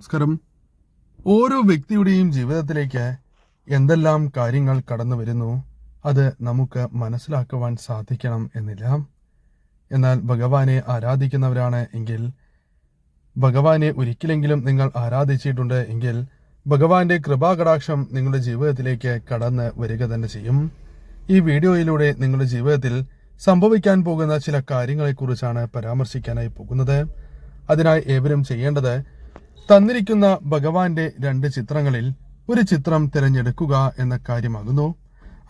നമസ്കാരം. ഓരോ വ്യക്തിയുടെയും ജീവിതത്തിലേക്ക് എന്തെല്ലാം കാര്യങ്ങൾ കടന്നു വരുന്നു അത് നമുക്ക് മനസ്സിലാക്കുവാൻ സാധിക്കണം എന്നില്ല. എന്നാൽ ഭഗവാനെ ആരാധിക്കുന്നവരാണ് എങ്കിൽ ഭഗവാനെ ഒരിക്കലെങ്കിലും നിങ്ങൾ ആരാധിച്ചിട്ടുണ്ട് എങ്കിൽ ഭഗവാന്റെ കൃപാകടാക്ഷം നിങ്ങളുടെ ജീവിതത്തിലേക്ക് കടന്ന് വരിക തന്നെ ചെയ്യും. ഈ വീഡിയോയിലൂടെ നിങ്ങളുടെ ജീവിതത്തിൽ സംഭവിക്കാൻ പോകുന്ന ചില കാര്യങ്ങളെക്കുറിച്ചാണ് പരാമർശിക്കാനായി പോകുന്നത്. അതിനായി ഏവരും ചെയ്യേണ്ടത് തന്നിരിക്കുന്ന ഭഗവാന്റെ രണ്ട് ചിത്രങ്ങളിൽ ഒരു ചിത്രം തിരഞ്ഞെടുക്കുക എന്ന കാര്യമാകുന്നു.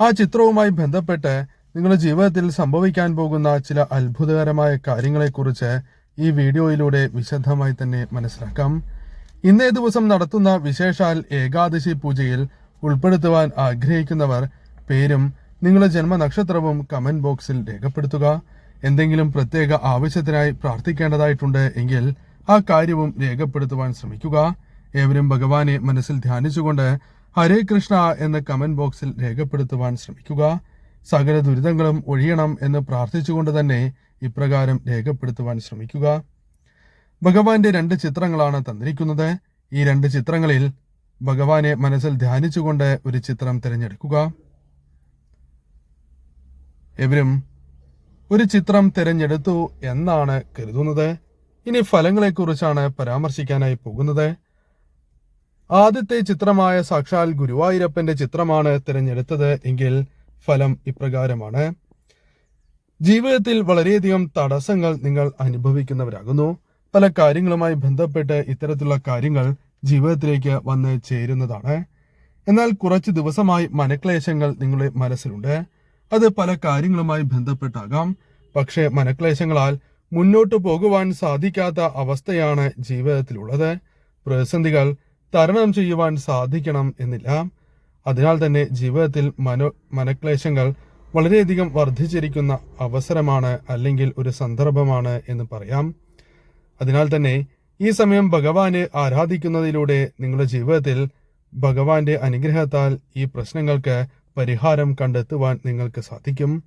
ആ ചിത്രവുമായി ബന്ധപ്പെട്ട് നിങ്ങളുടെ ജീവിതത്തിൽ സംഭവിക്കാൻ പോകുന്ന ചില അത്ഭുതകരമായ കാര്യങ്ങളെക്കുറിച്ച് ഈ വീഡിയോയിലൂടെ വിശദമായി തന്നെ മനസ്സിലാക്കാം. ഇന്നേ ദിവസം നടത്തുന്ന വിശേഷാൽ ഏകാദശി പൂജയിൽ ഉൾപ്പെടുത്തുവാൻ ആഗ്രഹിക്കുന്നവർ പേരും നിങ്ങളുടെ ജന്മനക്ഷത്രവും കമന്റ് ബോക്സിൽ രേഖപ്പെടുത്തുക. എന്തെങ്കിലും പ്രത്യേക ആവശ്യത്തിനായി പ്രാർത്ഥിക്കേണ്ടതായിട്ടുണ്ട് എങ്കിൽ ആ കാര്യവും രേഖപ്പെടുത്തുവാൻ ശ്രമിക്കുക. ഏവരും ഭഗവാനെ മനസ്സിൽ ധ്യാനിച്ചുകൊണ്ട് ഹരേ കൃഷ്ണ എന്ന കമന്റ് ബോക്സിൽ രേഖപ്പെടുത്തുവാൻ ശ്രമിക്കുക. സകല ദുരിതങ്ങളും ഒഴിയണം എന്ന് പ്രാർത്ഥിച്ചുകൊണ്ട് തന്നെ ഇപ്രകാരം രേഖപ്പെടുത്തുവാൻ ശ്രമിക്കുക. ഭഗവാന്റെ രണ്ട് ചിത്രങ്ങളാണ് തന്നിരിക്കുന്നത്. ഈ രണ്ട് ചിത്രങ്ങളിൽ ഭഗവാനെ മനസ്സിൽ ധ്യാനിച്ചുകൊണ്ട് ഒരു ചിത്രം തിരഞ്ഞെടുക്കുക. എവരും ഒരു ചിത്രം തിരഞ്ഞെടുത്തു എന്നാണ് കരുതുന്നത്. ഇനി ഫലങ്ങളെക്കുറിച്ചാണ് പരാമർശിക്കാനായി പോകുന്നത്. ആദ്യത്തെ ചിത്രമായ സാക്ഷാൽ ഗുരുവായൂരപ്പന്റെ ചിത്രമാണ് തിരഞ്ഞെടുത്തത് എങ്കിൽ ഫലം ഇപ്രകാരമാണ്. ജീവിതത്തിൽ വളരെയധികം തടസ്സങ്ങൾ നിങ്ങൾ അനുഭവിക്കുന്നവരാകുന്നു. പല കാര്യങ്ങളുമായി ബന്ധപ്പെട്ട് ഇത്തരത്തിലുള്ള കാര്യങ്ങൾ ജീവിതത്തിലേക്ക് വന്ന് ചേരുന്നതാണ്. എന്നാൽ കുറച്ച് ദിവസമായി മനക്ലേശങ്ങൾ നിങ്ങളുടെ മനസ്സിലുണ്ട്. അത് പല കാര്യങ്ങളുമായി ബന്ധപ്പെട്ടാകാം. പക്ഷേ മനക്ലേശങ്ങളാൽ മുന്നോട്ടു പോകുവാൻ സാധിക്കാത്ത അവസ്ഥയാണ് ജീവിതത്തിലുള്ളത്. പ്രതിസന്ധികൾ തരണം ചെയ്യുവാൻ സാധിക്കണം എന്നില്ല. അതിനാൽ തന്നെ ജീവിതത്തിൽ മനോ മനക്ലേശങ്ങൾ വളരെയധികം വർദ്ധിച്ചിരിക്കുന്ന അവസരമാണ് അല്ലെങ്കിൽ ഒരു സന്ദർഭമാണ് എന്ന് പറയാം. അതിനാൽ തന്നെ ഈ സമയം ഭഗവാനെ ആരാധിക്കുന്നതിലൂടെ നിങ്ങളുടെ ജീവിതത്തിൽ ഭഗവാന്റെ അനുഗ്രഹത്താൽ ഈ പ്രശ്നങ്ങൾക്ക് പരിഹാരം കണ്ടെത്തുവാൻ നിങ്ങൾക്ക് സാധിക്കും.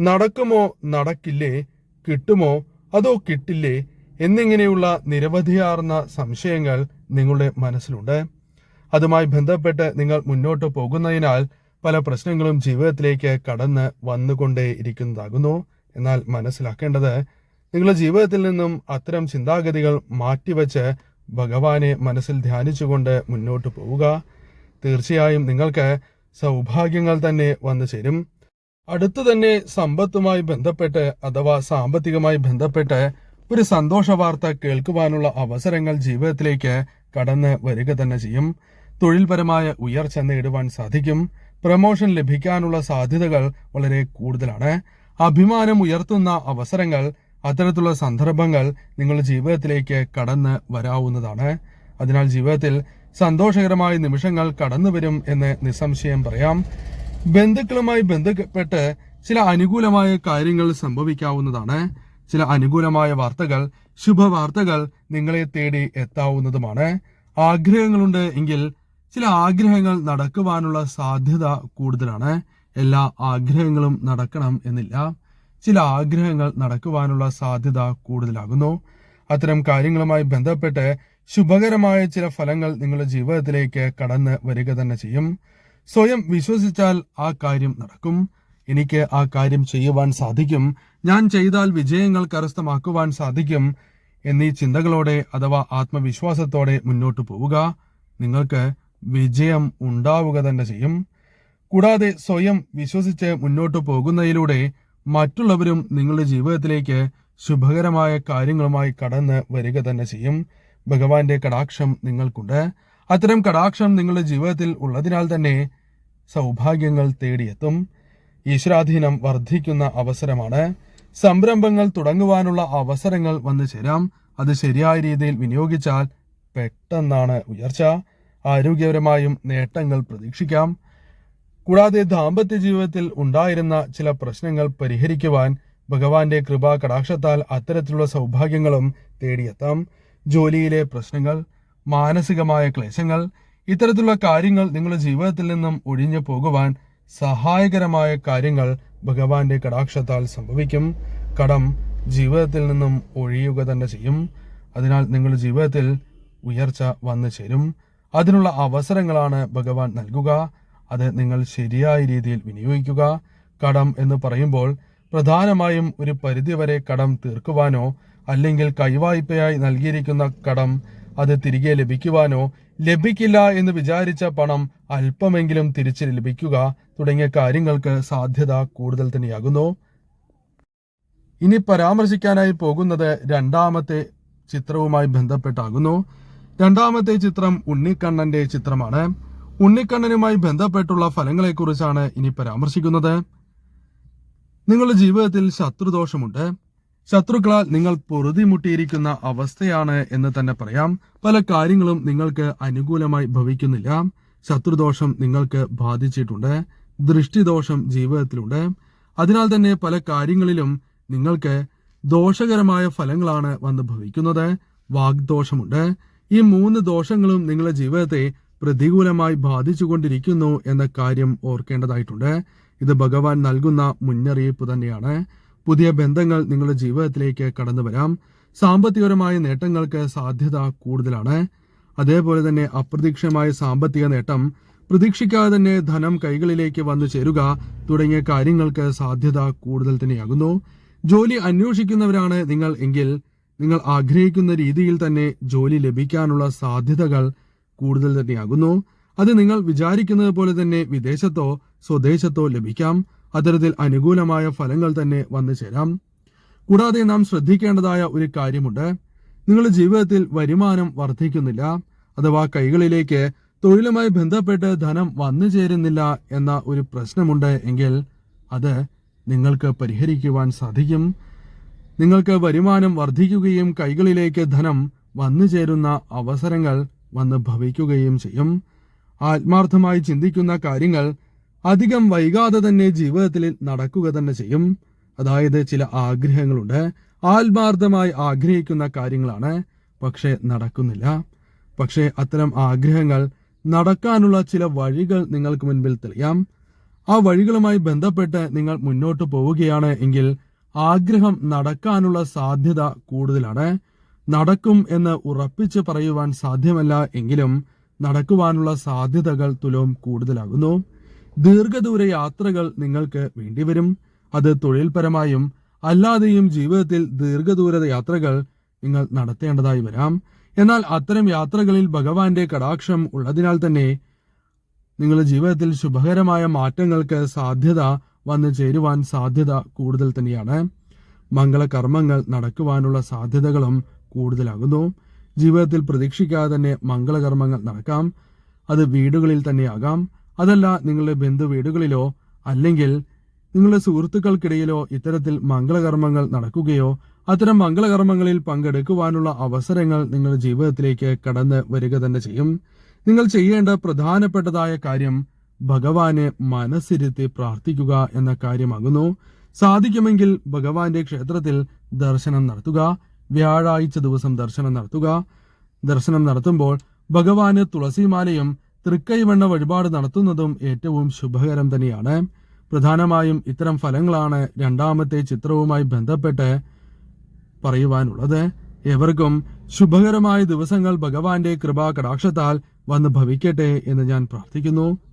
നടക്കുമോ നടക്കില്ലേ കിട്ടുമോ അതോ കിട്ടില്ലേ? എന്നിങ്ങനെയുള്ള നിരവധിയാർന്ന സംശയങ്ങൾ നിങ്ങളുടെ മനസ്സിലുണ്ട്. അതുമായി ബന്ധപ്പെട്ട് നിങ്ങൾ മുന്നോട്ട് പോകുന്നതിനാൽ പല പ്രശ്നങ്ങളും ജീവിതത്തിലേക്ക് കടന്ന് വന്നുകൊണ്ടേ ഇരിക്കുന്നതാകുന്നു. എന്നാൽ മനസ്സിലാക്കേണ്ടത് നിങ്ങളുടെ ജീവിതത്തിൽ നിന്നും അത്തരം ചിന്താഗതികൾ മാറ്റിവെച്ച് ഭഗവാനെ മനസ്സിൽ ധ്യാനിച്ചുകൊണ്ട് മുന്നോട്ട് പോവുക. തീർച്ചയായും നിങ്ങൾക്ക് സൗഭാഗ്യങ്ങൾ തന്നെ വന്നു ചേരും. അടുത്തു തന്നെ സമ്പത്തുമായി ബന്ധപ്പെട്ട് അഥവാ സാമ്പത്തികമായി ബന്ധപ്പെട്ട് ഒരു സന്തോഷ വാർത്ത കേൾക്കുവാനുള്ള അവസരങ്ങൾ ജീവിതത്തിലേക്ക് കടന്ന് വരിക തന്നെ ചെയ്യും. തൊഴിൽപരമായ ഉയർച്ച നേടുവാൻ സാധിക്കും. പ്രമോഷൻ ലഭിക്കാനുള്ള സാധ്യതകൾ വളരെ കൂടുതലാണ്. അഭിമാനം ഉയർത്തുന്ന അവസരങ്ങൾ അത്തരത്തിലുള്ള സന്ദർഭങ്ങൾ നിങ്ങളുടെ ജീവിതത്തിലേക്ക് കടന്ന് വരാവുന്നതാണ്. അതിനാൽ ജീവിതത്തിൽ സന്തോഷകരമായ നിമിഷങ്ങൾ കടന്നു വരും എന്ന് നിസ്സംശയം പറയാം. ബന്ധുക്കളുമായി ബന്ധപ്പെട്ട് ചില അനുകൂലമായ കാര്യങ്ങൾ സംഭവിക്കാവുന്നതാണ്. ചില അനുകൂലമായ വാർത്തകൾ ശുഭവാർത്തകൾ നിങ്ങളെ തേടി എത്താവുന്നതുമാണ്. ആഗ്രഹങ്ങളുണ്ട് എങ്കിൽ ചില ആഗ്രഹങ്ങൾ നടക്കുവാനുള്ള സാധ്യത കൂടുതലാണ്. എല്ലാ ആഗ്രഹങ്ങളും നടക്കണം എന്നില്ല. ചില ആഗ്രഹങ്ങൾ നടക്കുവാനുള്ള സാധ്യത കൂടുതലാകുന്നു. അത്തരം കാര്യങ്ങളുമായി ബന്ധപ്പെട്ട് ശുഭകരമായ ചില ഫലങ്ങൾ നിങ്ങളുടെ ജീവിതത്തിലേക്ക് കടന്ന് വരിക തന്നെ ചെയ്യും. സ്വയം വിശ്വസിച്ചാൽ ആ കാര്യം നടക്കും. എനിക്ക് ആ കാര്യം ചെയ്യുവാൻ സാധിക്കും. ഞാൻ ചെയ്താൽ വിജയങ്ങൾ കരസ്ഥമാക്കുവാൻ സാധിക്കും എന്നീ ചിന്തകളോടെ അഥവാ ആത്മവിശ്വാസത്തോടെ മുന്നോട്ട് പോവുക. നിങ്ങൾക്ക് വിജയം ഉണ്ടാവുക തന്നെ ചെയ്യും. കൂടാതെ സ്വയം വിശ്വസിച്ച് മുന്നോട്ട് പോകുന്നതിലൂടെ മറ്റുള്ളവരും നിങ്ങളുടെ ജീവിതത്തിലേക്ക് ശുഭകരമായ കാര്യങ്ങളുമായി കടന്ന് വരിക തന്നെ ചെയ്യും. ഭഗവാന്റെ കടാക്ഷം നിങ്ങൾക്കുണ്ട്. അത്തരം കടാക്ഷം നിങ്ങളുടെ ജീവിതത്തിൽ ഉള്ളതിനാൽ തന്നെ സൗഭാഗ്യങ്ങൾ തേടിയെത്തും. ഈശ്വരാധീനം വർദ്ധിക്കുന്ന അവസരമാണ്. സംരംഭങ്ങൾ തുടങ്ങുവാനുള്ള അവസരങ്ങൾ വന്നു ചേരാം. അത് ശരിയായ രീതിയിൽ വിനിയോഗിച്ചാൽ പെട്ടെന്നാണ് ഉയർച്ച. ആരോഗ്യപരമായും നേട്ടങ്ങൾ പ്രതീക്ഷിക്കാം. കൂടാതെ ദാമ്പത്യ ജീവിതത്തിൽ ഉണ്ടായിരുന്ന ചില പ്രശ്നങ്ങൾ പരിഹരിക്കുവാൻ ഭഗവാന്റെ കൃപാ കടാക്ഷത്താൽ അത്തരത്തിലുള്ള സൗഭാഗ്യങ്ങളും തേടിയെത്താം. ജോലിയിലെ പ്രശ്നങ്ങൾ മാനസികമായ ക്ലേശങ്ങൾ ഇത്തരത്തിലുള്ള കാര്യങ്ങൾ നിങ്ങളുടെ ജീവിതത്തിൽ നിന്നും ഒഴിഞ്ഞു പോകുവാൻ സഹായകരമായ കാര്യങ്ങൾ ഭഗവാന്റെ കടാക്ഷത്താൽ സംഭവിക്കും. കടം ജീവിതത്തിൽ നിന്നും ഒഴിയുക തന്നെ ചെയ്യും. അതിനാൽ നിങ്ങളുടെ ജീവിതത്തിൽ ഉയർച്ച വന്നു ചേരും. അതിനുള്ള അവസരങ്ങളാണ് ഭഗവാൻ നൽകുക. അത് നിങ്ങൾ ശരിയായ രീതിയിൽ വിനിയോഗിക്കുക. കടം എന്ന് പറയുമ്പോൾ പ്രധാനമായും ഒരു പരിധിവരെ കടം തീർക്കുവാനോ അല്ലെങ്കിൽ കൈവായ്പയായി നൽകിയിരിക്കുന്ന കടം അത് തിരികെ ലഭിക്കുവാനോ ലഭിക്കില്ല എന്ന് വിചാരിച്ച പണം അല്പമെങ്കിലും തിരിച്ചു ലഭിക്കുക തുടങ്ങിയ കാര്യങ്ങൾക്ക് സാധ്യത കൂടുതൽ തന്നെയാകുന്നു. ഇനി പരാമർശിക്കാനായി പോകുന്നത് രണ്ടാമത്തെ ചിത്രവുമായി ബന്ധപ്പെട്ടാകുന്നു. രണ്ടാമത്തെ ചിത്രം ഉണ്ണിക്കണ്ണന്റെ ചിത്രമാണ്. ഉണ്ണിക്കണ്ണനുമായി ബന്ധപ്പെട്ടുള്ള ഫലങ്ങളെക്കുറിച്ചാണ് ഇനി പരാമർശിക്കുന്നത്. നിങ്ങളുടെ ജീവിതത്തിൽ ശത്രുദോഷമുണ്ട്. ശത്രുക്കളാൽ നിങ്ങൾ പൊറുതിമുട്ടിയിരിക്കുന്ന അവസ്ഥയാണ് എന്ന് തന്നെ പറയാം. പല കാര്യങ്ങളും നിങ്ങൾക്ക് അനുകൂലമായി ഭവിക്കുന്നില്ല. ശത്രുദോഷം നിങ്ങൾക്ക് ബാധിച്ചിട്ടുണ്ട്. ദൃഷ്ടിദോഷം ജീവിതത്തിലുണ്ട്. അതിനാൽ തന്നെ പല കാര്യങ്ങളിലും നിങ്ങൾക്ക് ദോഷകരമായ ഫലങ്ങളാണ് വന്ന് ഭവിക്കുന്നത്. വാഗ്ദോഷമുണ്ട്. ഈ മൂന്ന് ദോഷങ്ങളും നിങ്ങളുടെ ജീവിതത്തെ പ്രതികൂലമായി ബാധിച്ചുകൊണ്ടിരിക്കുന്നു എന്ന കാര്യം ഓർക്കേണ്ടതായിട്ടുണ്ട്. ഇത് ഭഗവാൻ നൽകുന്ന മുന്നറിയിപ്പ് തന്നെയാണ്. പുതിയ ബന്ധങ്ങൾ നിങ്ങളുടെ ജീവിതത്തിലേക്ക് കടന്നു വരാം. സാമ്പത്തികപരമായ നേട്ടങ്ങൾക്ക് സാധ്യത കൂടുതലാണ്. അതേപോലെ തന്നെ അപ്രതീക്ഷിതമായ സാമ്പത്തിക നേട്ടം പ്രതീക്ഷിക്കാതെ തന്നെ ധനം കൈകളിലേക്ക് വന്നു ചേരുക തുടങ്ങിയ കാര്യങ്ങൾക്ക് സാധ്യത കൂടുതൽ തന്നെയാകുന്നു. ജോലി അന്വേഷിക്കുന്നവരാണ് നിങ്ങൾ എങ്കിൽ നിങ്ങൾ ആഗ്രഹിക്കുന്ന രീതിയിൽ തന്നെ ജോലി ലഭിക്കാനുള്ള സാധ്യതകൾ കൂടുതൽ തന്നെയാകുന്നു. അത് നിങ്ങൾ വിചാരിക്കുന്നത് പോലെ തന്നെ വിദേശത്തോ സ്വദേശത്തോ ലഭിക്കാം. അത്തരത്തിൽ അനുകൂലമായ ഫലങ്ങൾ തന്നെ വന്നു ചേരാം. കൂടാതെ നാം ശ്രദ്ധിക്കേണ്ടതായ ഒരു കാര്യമുണ്ട്. നിങ്ങളുടെ ജീവിതത്തിൽ വരുമാനം വർദ്ധിക്കുന്നില്ല. അഥവാ കൈകളിലേക്ക് തൊഴിലുമായി ബന്ധപ്പെട്ട് ധനം വന്നു ചേരുന്നില്ല എന്ന ഒരു പ്രശ്നമുണ്ട് എങ്കിൽ അത് നിങ്ങൾക്ക് പരിഹരിക്കുവാൻ സാധിക്കും. നിങ്ങൾക്ക് വരുമാനം വർദ്ധിക്കുകയും കൈകളിലേക്ക് ധനം വന്നു ചേരുന്ന അവസരങ്ങൾ വന്ന് ഭവിക്കുകയും ചെയ്യും. ആത്മാർത്ഥമായി ചിന്തിക്കുന്ന കാര്യങ്ങൾ അധികം വൈകാതെ തന്നെ ജീവിതത്തിൽ നടക്കുക തന്നെ ചെയ്യും. അതായത് ചില ആഗ്രഹങ്ങളുണ്ട്. ആത്മാർത്ഥമായി ആഗ്രഹിക്കുന്ന കാര്യങ്ങളാണ്. പക്ഷേ നടക്കുന്നില്ല. പക്ഷേ അത്തരം ആഗ്രഹങ്ങൾ നടക്കാനുള്ള ചില വഴികൾ നിങ്ങൾക്ക് മുൻപിൽ തെളിയാം. ആ വഴികളുമായി ബന്ധപ്പെട്ട് നിങ്ങൾ മുന്നോട്ട് പോവുകയാണ് എങ്കിൽ ആഗ്രഹം നടക്കാനുള്ള സാധ്യത കൂടുതലാണ്. നടക്കും എന്ന് ഉറപ്പിച്ച് പറയുവാൻ സാധ്യമല്ല എങ്കിലും നടക്കുവാനുള്ള സാധ്യതകൾ തുലവും കൂടുതലാകുന്നു. ദീർഘദൂര യാത്രകൾ നിങ്ങൾക്ക് വേണ്ടിവരും. അത് തൊഴിൽപരമായും അല്ലാതെയും ജീവിതത്തിൽ ദീർഘദൂര യാത്രകൾ നിങ്ങൾ നടത്തേണ്ടതായി വരാം. എന്നാൽ അത്തരം യാത്രകളിൽ ഭഗവാന്റെ കടാക്ഷം ഉള്ളതിനാൽ തന്നെ നിങ്ങളുടെ ജീവിതത്തിൽ ശുഭകരമായ മാറ്റങ്ങൾക്ക് സാധ്യത വന്നു ചേരുവാൻ സാധ്യത കൂടുതൽ തന്നെയാണ്. മംഗളകർമ്മങ്ങൾ നടക്കുവാനുള്ള സാധ്യതകളും കൂടുതലാകുന്നു. ജീവിതത്തിൽ പ്രതീക്ഷിക്കാതെ തന്നെ മംഗളകർമ്മങ്ങൾ നടക്കാം. അത് വീടുകളിൽ തന്നെയാകാം അതല്ല നിങ്ങളുടെ ബന്ധു വീടുകളിലോ അല്ലെങ്കിൽ നിങ്ങളുടെ സുഹൃത്തുക്കൾക്കിടയിലോ ഇത്തരത്തിൽ മംഗളകർമ്മങ്ങൾ നടക്കുകയോ അത്തരം മംഗളകർമ്മങ്ങളിൽ പങ്കെടുക്കുവാനുള്ള അവസരങ്ങൾ നിങ്ങളുടെ ജീവിതത്തിലേക്ക് കടന്നു വരിക തന്നെ ചെയ്യും. നിങ്ങൾ ചെയ്യേണ്ട പ്രധാനപ്പെട്ടതായ കാര്യം ഭഗവാനെ മനസ്സിരുത്തി പ്രാർത്ഥിക്കുക എന്ന കാര്യമാകുന്നു. സാധിക്കുമെങ്കിൽ ഭഗവാന്റെ ക്ഷേത്രത്തിൽ ദർശനം നടത്തുക. വ്യാഴാഴ്ച ദിവസം ദർശനം നടത്തുക. ദർശനം നടത്തുമ്പോൾ ഭഗവാന് തുളസിമാലയും തൃക്കൈവണ്ണ വഴിപാട് നടത്തുന്നതും ഏറ്റവും ശുഭകരം തന്നെയാണ്. പ്രധാനമായും ഇത്തരം ഫലങ്ങളാണ് രണ്ടാമത്തെ ചിത്രവുമായി ബന്ധപ്പെട്ട് പറയുവാനുള്ളത്. എവർക്കും ശുഭകരമായ ദിവസങ്ങൾ ഭഗവാന്റെ കൃപാ കടാക്ഷത്താൽ വന്ന് ഭവിക്കട്ടെ എന്ന് ഞാൻ പ്രാർത്ഥിക്കുന്നു.